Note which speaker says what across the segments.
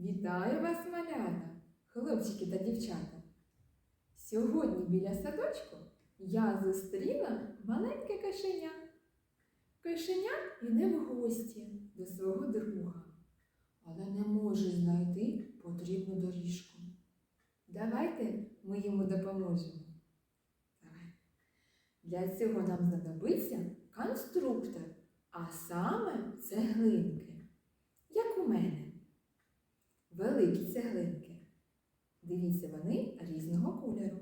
Speaker 1: Вітаю вас, малята, хлопчики та дівчата. Сьогодні біля садочку я зустріла маленьке кошеня. Кошеня йде в гості до свого друга, але не може знайти потрібну доріжку. Давайте ми йому допоможемо. Для цього нам знадобиться конструктор, а саме цеглинки, як у мене. Великі цеглинки. Дивіться, вони різного кольору.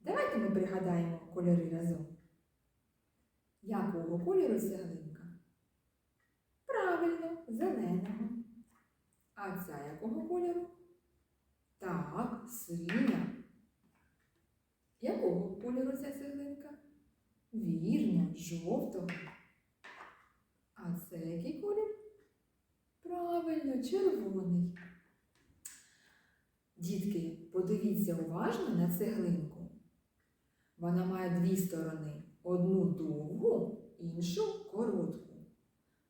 Speaker 1: Давайте ми пригадаємо кольори разом. Якого кольору цеглинка? Правильно, зеленого. А ця якого кольору? Так, синя. Якого кольору ця цеглинка? Вірно, жовтого. А це який колір? Правильно, червоний. Дітки, подивіться уважно на цеглинку. Вона має дві сторони: одну довгу, іншу коротку.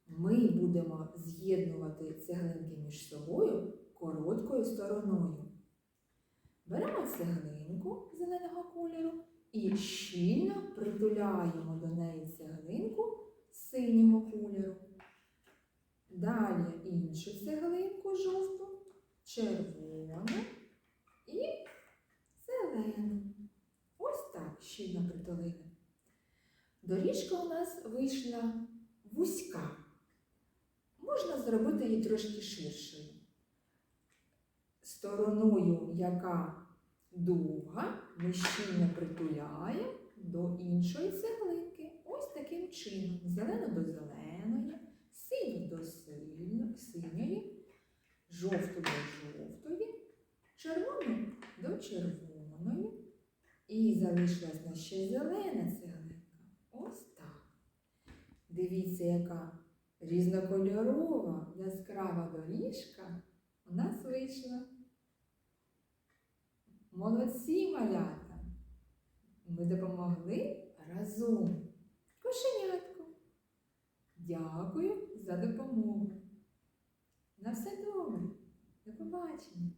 Speaker 1: Ми будемо з'єднувати цеглинки між собою короткою стороною. Беремо цеглинку зеленого кольору і щільно притуляємо до неї цеглинку синього кольору. Далі іншу цеглинку жовту, червону зелену. Ось так щільно притулили. Доріжка у нас вийшла вузька. Можна зробити її трошки ширшою. Стороною, яка довга, ми щільно притуляємо до іншої цеглинки. Ось таким чином. Зелену до зеленої, синю до синьої, жовту до жовтої, червону до червоної. І залишилась на ще зелена цеглинка. Ось так. Дивіться, яка різнокольорова, яскрава доріжка у нас вийшла. Молодці малята! Ми допомогли разом. Кошенятку. Дякую за допомогу. На все добре. До побачення.